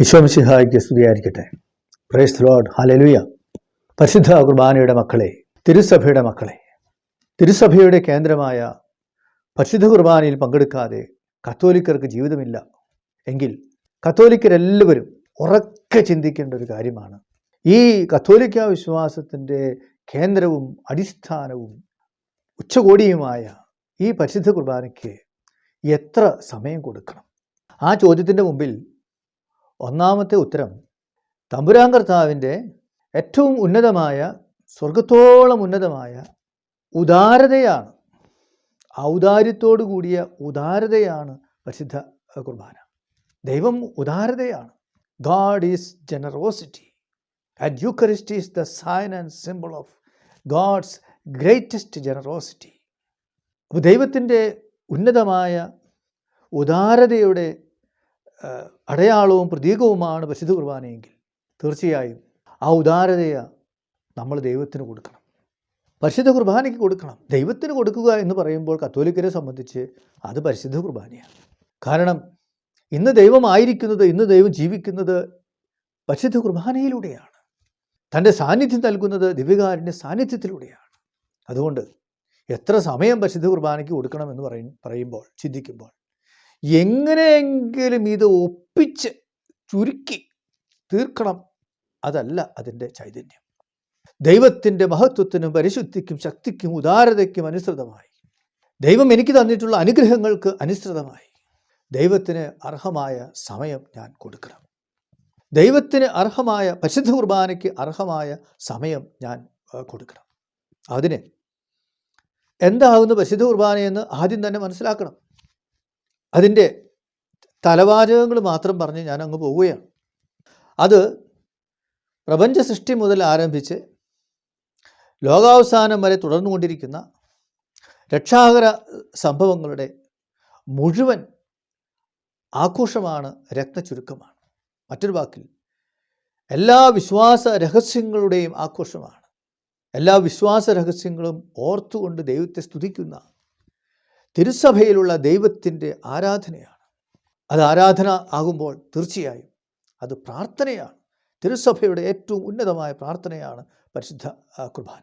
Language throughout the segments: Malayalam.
യശോമിശിഹായ്ക്ക് സ്തുതിയായിരിക്കട്ടെ. പ്രൈസ് ലോഡ് ഹലലുയ പരിശുദ്ധ കുർബാനയുടെ മക്കളെ തിരുസഭയുടെ മക്കളെ തിരുസഭയുടെ കേന്ദ്രമായ പരിശുദ്ധ കുർബാനയിൽ പങ്കെടുക്കാതെ കത്തോലിക്കർക്ക് ജീവിതമില്ല. എങ്കിൽ കത്തോലിക്കരെല്ലാവരും ഉറക്കെ ചിന്തിക്കേണ്ട ഒരു കാര്യമാണ്. ഈ കത്തോലിക്ക വിശ്വാസത്തിന്റെ കേന്ദ്രവും അടിസ്ഥാനവും ഉച്ചകോടിയുമായ ഈ പരിശുദ്ധ കുർബാനയ്ക്ക് എത്ര സമയം കൊടുക്കണം? ആ ചോദ്യത്തിന്റെ മുമ്പിൽ ഒന്നാമത്തെ ഉത്തരം തമ്പുരാൻ കർത്താവിന്റെ ഏറ്റവും ഉന്നതമായ സ്വർഗത്തോളം ഉന്നതമായ ഉദാരതയാണ്. ഔദാര്യത്തോടു കൂടിയ ഉദാരതയാണ് പരിശുദ്ധ കുർബാന. ദൈവം ഉദാരതയാണ്. God is generosity. And eucharist is the sign and simple of God's greatest generosity. അപ്പോൾ ദൈവത്തിന്റെ ഉന്നതമായ ഉദാരതയുടെ അടയാളവും പ്രതീകവുമാണ് പരിശുദ്ധ കുർബാനയെങ്കിൽ തീർച്ചയായും ആ ഉദാരതയെ നമ്മൾ ദൈവത്തിന് കൊടുക്കണം. പരിശുദ്ധ കുർബാനയ്ക്ക് കൊടുക്കണം. ദൈവത്തിന് കൊടുക്കുക എന്ന് പറയുമ്പോൾ കത്തോലിക്കരെ സംബന്ധിച്ച് അത് പരിശുദ്ധ കുർബാനയാണ്. കാരണം ഇന്ന് ദൈവമായിരിക്കുന്നത് ഇന്ന് ദൈവം ജീവിക്കുന്നത് പരിശുദ്ധ കുർബാനയിലൂടെയാണ്. തന്റെ സാന്നിധ്യം നൽകുന്നത് ദിവ്യകാരന്റെ സാന്നിധ്യത്തിലൂടെയാണ്. അതുകൊണ്ട് എത്ര സമയം പരിശുദ്ധ കുർബാനയ്ക്ക് കൊടുക്കണമെന്ന് പറയും പറയുമ്പോൾ ചിന്തിക്കുമ്പോൾ എങ്ങനെയെങ്കിലും ഇത് ഒപ്പിച്ച് ചുരുക്കി തീർക്കണം. അതല്ല അതിന്റെ ചൈതന്യം. ദൈവത്തിന്റെ മഹത്വത്തിനും പരിശുദ്ധിക്കും ശക്തിക്കും ഉദാരതയ്ക്കും അനുസൃതമായി. ദൈവം എനിക്ക് തന്നിട്ടുള്ള അനുഗ്രഹങ്ങൾക്ക് അനുസൃതമായി. ദൈവത്തിന് അർഹമായ സമയം ഞാൻ കൊടുക്കണം. ദൈവത്തിന് അർഹമായ പരിശുദ്ധ കുർബാനയ്ക്ക് അർഹമായ സമയം ഞാൻ കൊടുക്കണം. അതിന് എന്താകുന്നു പരിശുദ്ധ കുർബാനയെന്ന് ആദ്യം തന്നെ മനസ്സിലാക്കണം. അതിന്റെ തലവാചകങ്ങൾ മാത്രം പറഞ്ഞ് ഞാൻ അങ്ങ് പോവുകയാണ്. അത് പ്രപഞ്ച സൃഷ്ടി മുതൽ ആരംഭിച്ച് ലോകാവസാനം വരെ തുടർന്നുകൊണ്ടിരിക്കുന്ന രക്ഷാകര സംഭവങ്ങളുടെ മുഴുവൻ ആഘോഷമാണ് രക്തചുരുക്കമാണ്. മറ്റൊരു വാക്കിൽ എല്ലാ വിശ്വാസ രഹസ്യങ്ങളുടെയും ആഘോഷമാണ്. എല്ലാ വിശ്വാസ രഹസ്യങ്ങളും ഓർത്തുകൊണ്ട് ദൈവത്തെ സ്തുതിക്കുന്ന തിരുസഭയിലുള്ള ദൈവത്തിന്റെ ആരാധനയാണ്. അത് ആരാധന ആകുമ്പോൾ തീർച്ചയായും അത് പ്രാർത്ഥനയാണ്. തിരുസഭയുടെ ഏറ്റവും ഉന്നതമായ പ്രാർത്ഥനയാണ് പരിശുദ്ധ കുർബാന.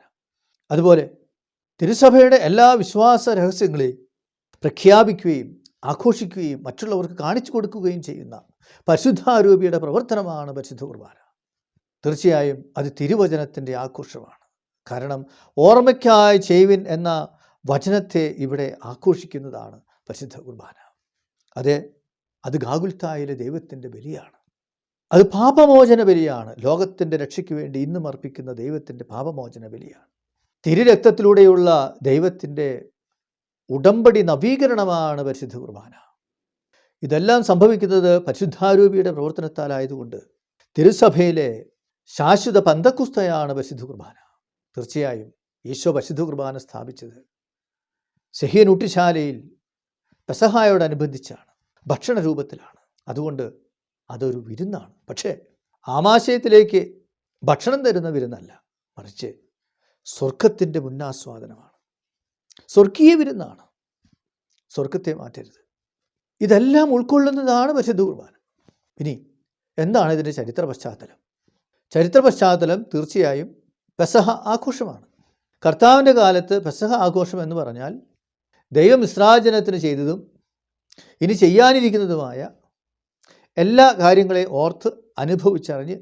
അതുപോലെ തിരുസഭയുടെ എല്ലാ വിശ്വാസ രഹസ്യങ്ങളെയും പ്രഖ്യാപിക്കുകയും ആഘോഷിക്കുകയും മറ്റുള്ളവർക്ക് കാണിച്ചു കൊടുക്കുകയും ചെയ്യുന്ന പരിശുദ്ധാരൂപിയുടെ പ്രവർത്തനമാണ് പരിശുദ്ധ കുർബാന. തീർച്ചയായും അത് തിരുവചനത്തിന്റെ ആഘോഷമാണ്. കാരണം ഓർമ്മയ്ക്കായ ചെയ്വിൻ എന്ന വചനത്തെ ഇവിടെ ആഘോഷിക്കുന്നതാണ് പരിശുദ്ധ കുർബാന. അതെ അത് ഗാഗുൽത്തായിലെ ദൈവത്തിന്റെ ബലിയാണ്. അത് പാപമോചന ബലിയാണ്. ലോകത്തിന്റെ രക്ഷയ്ക്ക് വേണ്ടി ഇന്നും അർപ്പിക്കുന്ന ദൈവത്തിന്റെ പാപമോചന ബലിയാണ്. തിരുരക്തത്തിലൂടെയുള്ള ദൈവത്തിന്റെ ഉടമ്പടി നവീകരണമാണ് പരിശുദ്ധ കുർബാന. ഇതെല്ലാം സംഭവിക്കുന്നത് പരിശുദ്ധാരൂപിയുടെ പ്രവർത്തനത്താലായതുകൊണ്ട് തിരുസഭയിലെ ശാശ്വത പന്തക്കുസ്തയാണ് പരിശുദ്ധ കുർബാന. തീർച്ചയായും ഈശോ പരിശുദ്ധ കുർബാന സ്ഥാപിച്ചത് സെഹിയനൂട്ടിശാലയിൽ പെസഹായോടനുബന്ധിച്ചാണ് ഭക്ഷണ രൂപത്തിലാണ് അതുകൊണ്ട് അതൊരു വിരുന്നാണ്. പക്ഷേ ആമാശയത്തിലേക്ക് ഭക്ഷണം തരുന്ന വിരുന്നല്ല മറിച്ച് സ്വർഗത്തിന്റെ മുന്നാസ്വാദനമാണ്. സ്വർഗീയ വിരുന്നാണ്. സ്വർഗത്തെ മാറ്റരുത്. ഇതെല്ലാം ഉൾക്കൊള്ളുന്നതാണ് പരിശുദ്ധ കുർബാന. ഇനി എന്താണ് ഇതിന്റെ ചരിത്ര പശ്ചാത്തലം? ചരിത്ര പശ്ചാത്തലം തീർച്ചയായും പെസഹ ആഘോഷമാണ്. കർത്താവിന്റെ കാലത്ത് പെസഹ ആഘോഷം എന്ന് പറഞ്ഞാൽ ദൈവം ഇസ്രാജനത്തിന് ചെയ്തതും ഇനി ചെയ്യാനിരിക്കുന്നതുമായ എല്ലാ കാര്യങ്ങളെയും ഓർത്ത് അനുഭവിച്ചറിഞ്ഞ്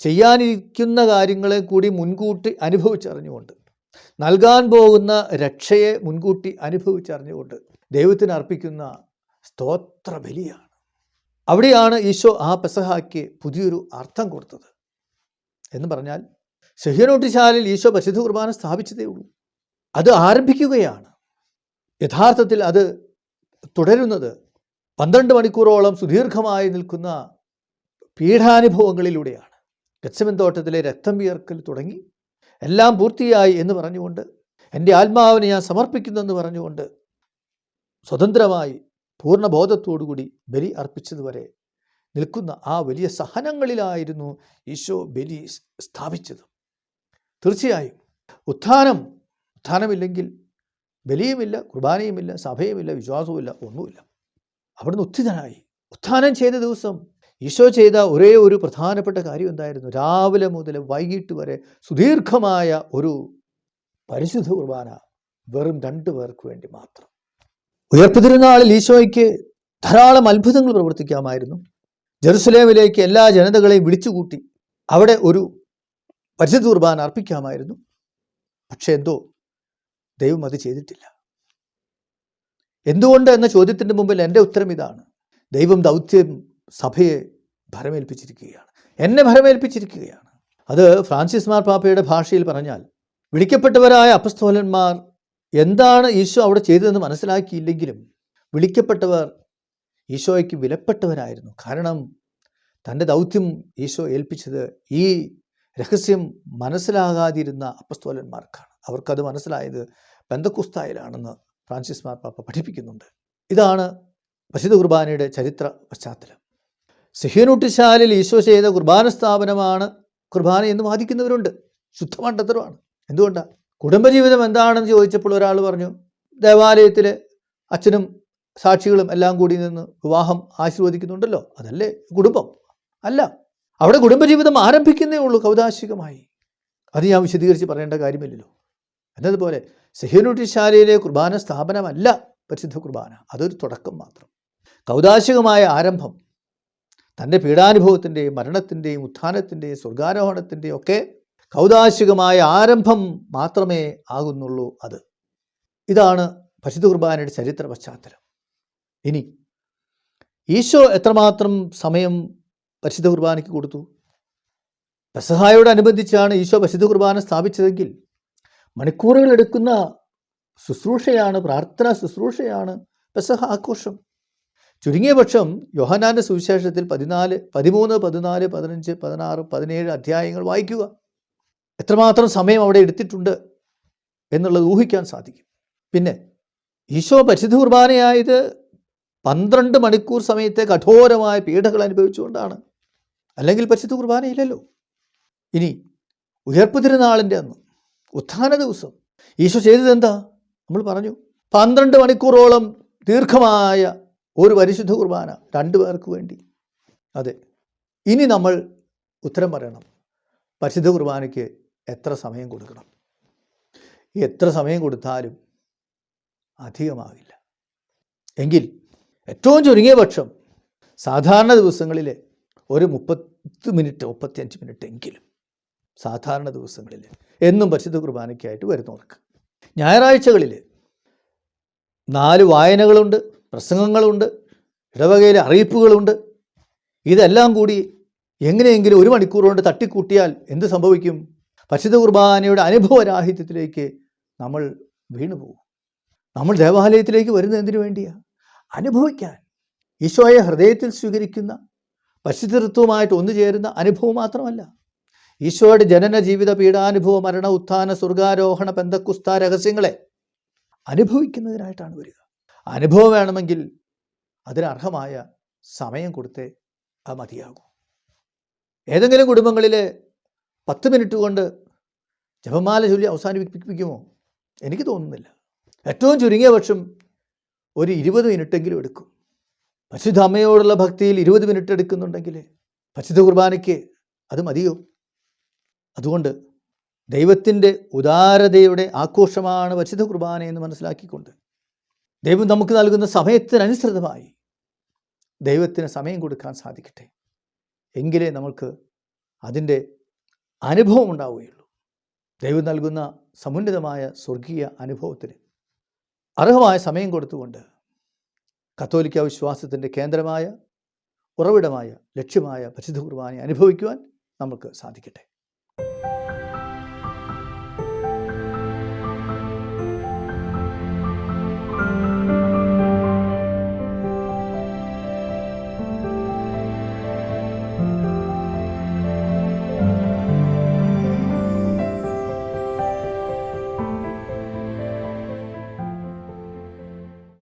ചെയ്യാനിരിക്കുന്ന കാര്യങ്ങളെ കൂടി മുൻകൂട്ടി അനുഭവിച്ചറിഞ്ഞുകൊണ്ട് നൽകാൻ പോകുന്ന രക്ഷയെ മുൻകൂട്ടി അനുഭവിച്ചറിഞ്ഞുകൊണ്ട് ദൈവത്തിന് അർപ്പിക്കുന്ന സ്തോത്ര ബലിയാണ്. അവിടെയാണ് ഈശോ ആ പെസഹാക്ക് പുതിയൊരു അർത്ഥം കൊടുത്തത് എന്ന് പറഞ്ഞാൽ ശഹ്യനോട്ടിശാലിൽ ഈശോ പരിശുദ്ധ കുർബാന സ്ഥാപിച്ചതേ ഉള്ളൂ. അത് ആരംഭിക്കുകയാണ്. യഥാർത്ഥത്തിൽ അത് തുടരുന്നത് പന്ത്രണ്ട് മണിക്കൂറോളം സുദീർഘമായി നിൽക്കുന്ന പീഠാനുഭവങ്ങളിലൂടെയാണ് ഗച്ചമൻ തോട്ടത്തിലെ രക്തം വിയർക്കൽ തുടങ്ങി. എല്ലാം പൂർത്തിയായി എന്ന് പറഞ്ഞുകൊണ്ട് എന്റെ ആത്മാവിനെ ഞാൻ സമർപ്പിക്കുന്നെന്ന് പറഞ്ഞുകൊണ്ട് സ്വതന്ത്രമായി പൂർണബോധത്തോടുകൂടി ബലി അർപ്പിച്ചതുവരെ നിൽക്കുന്ന ആ വലിയ സഹനങ്ങളിലായിരുന്നു ഈശോ ബലി സ്ഥാപിച്ചത്. തീർച്ചയായും ഉത്ഥാനം ഉത്ഥാനമില്ലെങ്കിൽ ബലിയുമില്ല കുർബാനയുമില്ല സഭയുമില്ല വിശ്വാസവുമില്ല ഒന്നുമില്ല. അവിടുന്ന് ഉത്ഥിതനായി. ഉത്ഥാനം ചെയ്ത ദിവസം ഈശോ ചെയ്ത ഒരേ ഒരു പ്രധാനപ്പെട്ട കാര്യം എന്തായിരുന്നു? രാവിലെ മുതൽ വൈകിട്ട് വരെ സുദീർഘമായ ഒരു പരിശുദ്ധ കുർബാന വെറും രണ്ടു പേർക്ക് വേണ്ടി മാത്രം. ഉയർപ്പ് തിരുനാളിൽ ഈശോയ്ക്ക് ധാരാളം അത്ഭുതങ്ങൾ പ്രവർത്തിക്കാമായിരുന്നു. ജെറുസലേമിലേക്ക് എല്ലാ ജനതകളെയും വിളിച്ചുകൂട്ടി അവിടെ ഒരു പരിശുദ്ധ കുർബാന അർപ്പിക്കാമായിരുന്നു. പക്ഷെ എന്തോ ദൈവം അത് ചെയ്തിട്ടില്ല. എന്തുകൊണ്ട് എന്ന ചോദ്യത്തിന്റെ മുമ്പിൽ എന്റെ ഉത്തരം ഇതാണ്. ദൈവം ദൗത്യം സഭയെ ഭരമേൽപ്പിച്ചിരിക്കുകയാണ്. എന്നെ ഭരമേൽപ്പിച്ചിരിക്കുകയാണ്. അത് ഫ്രാൻസിസ് മാർ പാപ്പയുടെ ഭാഷയിൽ പറഞ്ഞാൽ വിളിക്കപ്പെട്ടവരായ അപസ്തോലന്മാർ എന്താണ് ഈശോ അവിടെ ചെയ്തതെന്ന് മനസ്സിലാക്കിയില്ലെങ്കിലും വിളിക്കപ്പെട്ടവർ ഈശോയ്ക്ക് വിലപ്പെട്ടവരായിരുന്നു. കാരണം തന്റെ ദൗത്യം ഈശോ ഏൽപ്പിച്ചത് ഈ രഹസ്യം മനസ്സിലാകാതിരുന്ന അപസ്തോലന്മാർക്കാണ് അവർക്കത് മനസ്സിലായത് ബന്ധക്കുസ്തായിലാണെന്ന് ഫ്രാൻസിസ് മാർപ്പാപ്പ പഠിപ്പിക്കുന്നുണ്ട്. ഇതാണ് പ്രസിദ്ധ കുർബാനയുടെ ചരിത്ര പശ്ചാത്തലം. സിഹ്യനൂട്ടിശാലിൽ ഈശോ ചെയ്ത കുർബാന സ്ഥാപനമാണ് കുർബാന എന്ന് വാദിക്കുന്നവരുണ്ട്. ശുദ്ധമണ്ടത്തരമാണ് എന്തുകൊണ്ടാണ് കുടുംബജീവിതം എന്താണെന്ന് ചോദിച്ചപ്പോൾ ഒരാൾ പറഞ്ഞു ദേവാലയത്തിൽ അച്ഛനും സാക്ഷികളും എല്ലാം കൂടി നിന്ന് വിവാഹം ആശീർവദിക്കുന്നുണ്ടല്ലോ. അതല്ലേ കുടുംബം? അല്ല അവിടെ കുടുംബജീവിതം ആരംഭിക്കുന്നേ ഉള്ളൂ കൗതാശികമായി. അത് ഞാൻ വിശദീകരിച്ച് പറയേണ്ട കാര്യമില്ലല്ലോ. എന്നതുപോലെ സെഹ്യനുട്ടിശാലയിലെ കുർബാന സ്ഥാപനമല്ല പരിശുദ്ധ കുർബാന. അതൊരു തുടക്കം മാത്രം. കൗതാശികമായ ആരംഭം തന്റെ പീഡാനുഭവത്തിന്റെയും മരണത്തിന്റെയും ഉത്ഥാനത്തിന്റെയും സ്വർഗാരോഹണത്തിന്റെയും ഒക്കെ കൗതാശികമായ ആരംഭം മാത്രമേ ആകുന്നുള്ളൂ അത്. ഇതാണ് പരിശുദ്ധ കുർബാനയുടെ ചരിത്ര പശ്ചാത്തലം. ഇനി ഈശോ എത്രമാത്രം സമയം പരിശുദ്ധ കുർബാനയ്ക്ക് കൊടുത്തു? പെസഹായോടനുബന്ധിച്ചാണ് ഈശോ പരിശുദ്ധ കുർബാന സ്ഥാപിച്ചതെങ്കിൽ മണിക്കൂറുകൾ എടുക്കുന്ന ശുശ്രൂഷയാണ് പ്രാർത്ഥന ശുശ്രൂഷയാണ് പെസഹ ആഘോഷം. ചുരുങ്ങിയ പക്ഷം യോഹനാന്റെ സുവിശേഷത്തിൽ പതിനാല് പതിമൂന്ന് പതിനാല് പതിനഞ്ച് പതിനാറ് പതിനേഴ് അധ്യായങ്ങൾ വായിക്കുക. എത്രമാത്രം സമയം അവിടെ എടുത്തിട്ടുണ്ട് എന്നുള്ളത് ഊഹിക്കാൻ സാധിക്കും. പിന്നെ ഈശോ പരിശുദ്ധ കുർബാനയായത് പന്ത്രണ്ട് മണിക്കൂർ സമയത്തെ കഠോരമായ പീഡകൾ അനുഭവിച്ചുകൊണ്ടാണ്. അല്ലെങ്കിൽ പരിശുദ്ധ കുർബാനയില്ലല്ലോ. ഇനി ഉയർപ്പ് തിരുനാളിന്റെ അന്ന് ഉത്ഥാന ദിവസം. ഈശോ ചെയ്തത് എന്താ നമ്മൾ പറഞ്ഞു. പന്ത്രണ്ട് മണിക്കൂറോളം ദീർഘമായ ഒരു പരിശുദ്ധ കുർബാന രണ്ടു പേർക്ക് വേണ്ടി. അതെ. ഇനി നമ്മൾ ഉത്തരം പറയണം. പരിശുദ്ധ കുർബാനയ്ക്ക് എത്ര സമയം കൊടുക്കണം? എത്ര സമയം കൊടുത്താലും അധികമാകില്ല എങ്കിൽ ഏറ്റവും ചുരുങ്ങിയ പക്ഷം സാധാരണ ദിവസങ്ങളിലെ ഒരു മുപ്പത്ത് മിനിറ്റ് മുപ്പത്തിയഞ്ച് മിനിറ്റ് എങ്കിലും സാധാരണ ദിവസങ്ങളിൽ എന്നും പരിശുദ്ധ കുർബാനയ്ക്കായിട്ട് വരുന്നവർക്ക്. ഞായറാഴ്ചകളിൽ നാല് വായനകളുണ്ട് പ്രസംഗങ്ങളുണ്ട് ഇടവകയിലെ അറിയിപ്പുകളുണ്ട്. ഇതെല്ലാം കൂടി എങ്ങനെയെങ്കിലും ഒരു മണിക്കൂർ കൊണ്ട് തട്ടിക്കൂട്ടിയാൽ എന്ത് സംഭവിക്കും? പരിശുദ്ധ കുർബാനയുടെ അനുഭവരാഹിത്യത്തിലേക്ക് നമ്മൾ വീണു പോകും. നമ്മൾ ദേവാലയത്തിലേക്ക് വരുന്നത് എന്തിനു വേണ്ടിയാ? അനുഭവിക്കാൻ. ഈശോയെ ഹൃദയത്തിൽ സ്വീകരിക്കുന്ന പശുതൃത്വമായിട്ട് ഒന്നു ചേരുന്ന അനുഭവം മാത്രമല്ല. ഈശോയുടെ ജനന ജീവിത പീഡാനുഭവ മരണ ഉത്ഥാന സ്വർഗാരോഹണ ബന്ധക്കുസ്ത രഹസ്യങ്ങളെ അനുഭവിക്കുന്നതിനായിട്ടാണ് വരിക. അനുഭവം വേണമെങ്കിൽ അതിനർഹമായ സമയം കൊടുത്തേ അത് മതിയാകൂ. ഏതെങ്കിലും കുടുംബങ്ങളിൽ പത്ത് മിനിറ്റ് കൊണ്ട് ജപമാല ചൊല്ലി അവസാനിപ്പിക്കുമോ? എനിക്ക് തോന്നുന്നില്ല. ഏറ്റവും ചുരുങ്ങിയ പക്ഷം ഒരു ഇരുപത് മിനിറ്റെങ്കിലും എടുക്കും. പരിശുദ്ധ അമ്മയോടുള്ള ഭക്തിയിൽ ഇരുപത് മിനിറ്റ് എടുക്കുന്നുണ്ടെങ്കിൽ പരിശുദ്ധ കുർബാനയ്ക്ക് അത് മതിയോ? അതുകൊണ്ട് ദൈവത്തിന്റെ ഉദാരതയുടെ ആഘോഷമാണ് പരിശുദ്ധ കുർബാന എന്ന് മനസ്സിലാക്കിക്കൊണ്ട് ദൈവം നമുക്ക് നൽകുന്ന സമയത്തിനനുസൃതമായി ദൈവത്തിന് സമയം കൊടുക്കാൻ സാധിക്കട്ടെ. എങ്കിലേ നമുക്ക് അതിന്റെ അനുഭവം ഉണ്ടാവുകയുള്ളൂ. ദൈവം നൽകുന്ന സമുന്നതമായ സ്വർഗീയ അനുഭവത്തിന് അർഹമായ സമയം കൊടുത്തുകൊണ്ട് കത്തോലിക്ക വിശ്വാസത്തിന്റെ കേന്ദ്രമായ ഉറവിടമായ ലക്ഷ്യമായ പരിശുദ്ധ കുർബാനയെ അനുഭവിക്കുവാൻ നമുക്ക് സാധിക്കട്ടെ.